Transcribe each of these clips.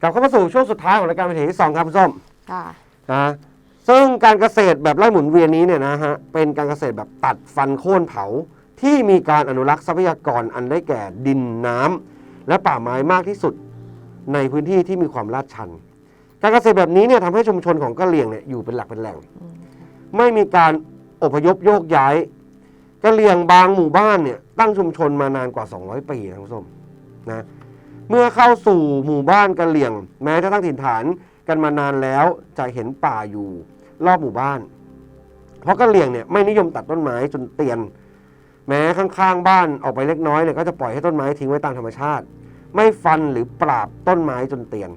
กลับเข้ามาสู่ช่วงสุดท้ายของรายการวิถีที่สองครับคุณส้มค่ะนะซึ่งการเกษตรแบบไร่หมุนเวียนนี้เนี่ยนะฮะเป็นการเกษตรแบบตัดฟันโค่นเผาที่มีการอนุรักษ์ทรัพยากรอันได้แก่ดินน้ำและป่าไม้มากที่สุดในพื้นที่ที่มีความลาดชัน การเกษตรแบบนี้เนี่ยทำให้ชุมชนของกะเหรี่ยงเนี่ยอยู่เป็นหลักเป็นแหล่ง อืมไม่มีการอพยพโยกย้ายกะเหรี่ยงบางหมู่บ้านเนี่ยตั้งชุมชนมานานกว่า 200 ปีนะคุณผู้ชมนะ เมื่อเข้าสู่หมู่บ้านกะเหรี่ยง แม้จะตั้งถิ่นฐานกันมานานแล้วจะเห็นป่าอยู่รอบหมู่บ้าน เพราะกะเหรี่ยงเนี่ยไม่นิยมตัดต้นไม้จนเตียน แม้ข้างๆบ้านออกไปเล็กน้อยเนี่ยก็จะปล่อยให้ต้นไม้ทิ้งไว้ตามธรรมชาติ ไม่ฟันหรือปราบต้นไม้จนเตียน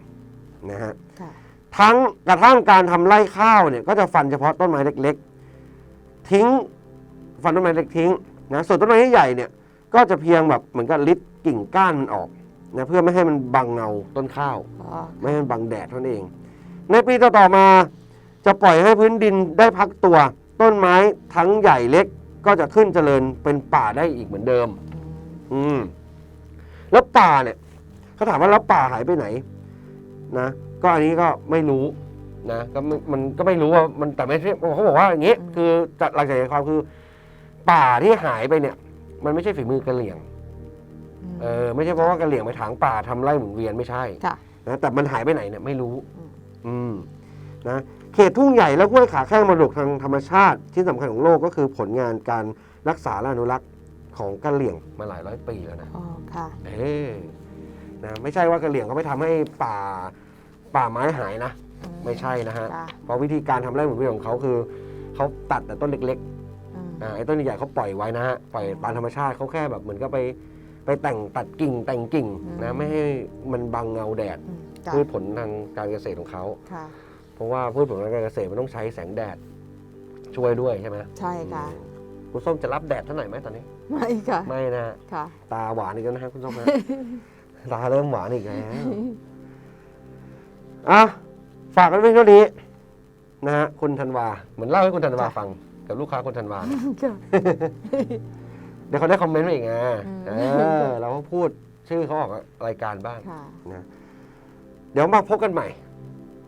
นะฮะค่ะทั้งกระทั่งการทำไร่ข้าวเนี่ยก็จะฟันเฉพาะต้นไม้เล็ก ๆ ทิ้งฟันต้นไม้เล็กทิ้งนะส่วนต้นไม้ใหญ่ๆเนี่ยก็จะเพียงแบบเหมือนกับลิดกิ่งก้านมันออก นะเพื่อไม่ให้มันบังเงาต้นข้าว อ๋อไม่ให้มันบังแดดเท่านั้นเอง ในปีต่อๆมาจะปล่อยให้พื้นดินได้พักตัว ต้นไม้ทั้งใหญ่เล็กก็จะขึ้นเจริญเป็นป่าได้อีกเหมือนเดิม อืมอืมแล้วป่าเนี่ยเขาถามว่าแล้วป่าหายไปไหน นะก็อันนี้ก็ไม่รู้นะก็ไม่มันก็ไม่รู้ว่ามันแต่ไม่ใช่เขาบอกว่าอย่างนี้ คือจากหลักใจความคือ ป่าที่หายไปเนี่ย มันไม่ใช่ฝีมือกระเหลี่ยงม เออไม่ใช่เพราะว่ากระเหลี่ยงไปถางป่าทำไร่หมุนเวียนไม่ใช่ค่ะนะแต่มันหายไปไหนเนี่ยไม่รู้อืมอืมนะเขตทุ่งใหญ่และห้วยขาแข้งมรดกทางธรรมชาติ ที่สำคัญของโลกก็คือผลงานการรักษาและอนุรักษ์ของกะเหลี่ยงมาหลายร้อยปีแล้วนะอ๋อค่ะเอ๊นะไม่ใช่ว่ากะเหลี่ยงเขาไปทำให้ป่าป่าไม้หายนะอืไม่ใช่นะฮะค่ะเพราะวิธีการทำไร่หมุนเวียนของเขาคือเขาตัดแต่ต้นเล็กอืมๆอ่าไอ้ต้นใหญ่ๆเขาปล่อยไว้นะฮะปล่อยตามธรรมชาติเขาแค่แบบเหมือนก็ไป ไปแต่งตัดกิ่งแต่งกิ่งนะไม่ให้มันบังเงาแดดอืมจ้ะพืชผลทางการเกษตรของเขาค่ะเพราะว่าพืชผลทางการเกษตรมันต้องใช้แสงแดดช่วยด้วยใช่ไหมใช่ค่ะอืมคุณส้มจะรับแดดเท่าไหร่ไหมตอนนี้ ไม่ค่ะ ไม่นะฮะค่ะ ตาหวานอีกแล้วนะฮะคุณส้มนะตาเริ่มหวานอีกแล้วอะฝากกันไว้เท่านี้นะฮะคุณธันวา เหมือนเล่าให้คุณธันวาค่ะฟัง กับลูกค้าคุณธันวาค่ะ เดี๋ยวเขาได้คอมเมนต์มาอีกไงอืมเออเราก็พูดชื่อเขาออกรายการบ้างค่ะ นะเดี๋ยวมาพบกันใหม่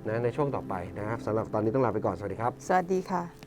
นะในช่วงต่อไปนะครับสำหรับตอนนี้ต้องลาไปก่อนสวัสดีครับ สวัสดีค่ะ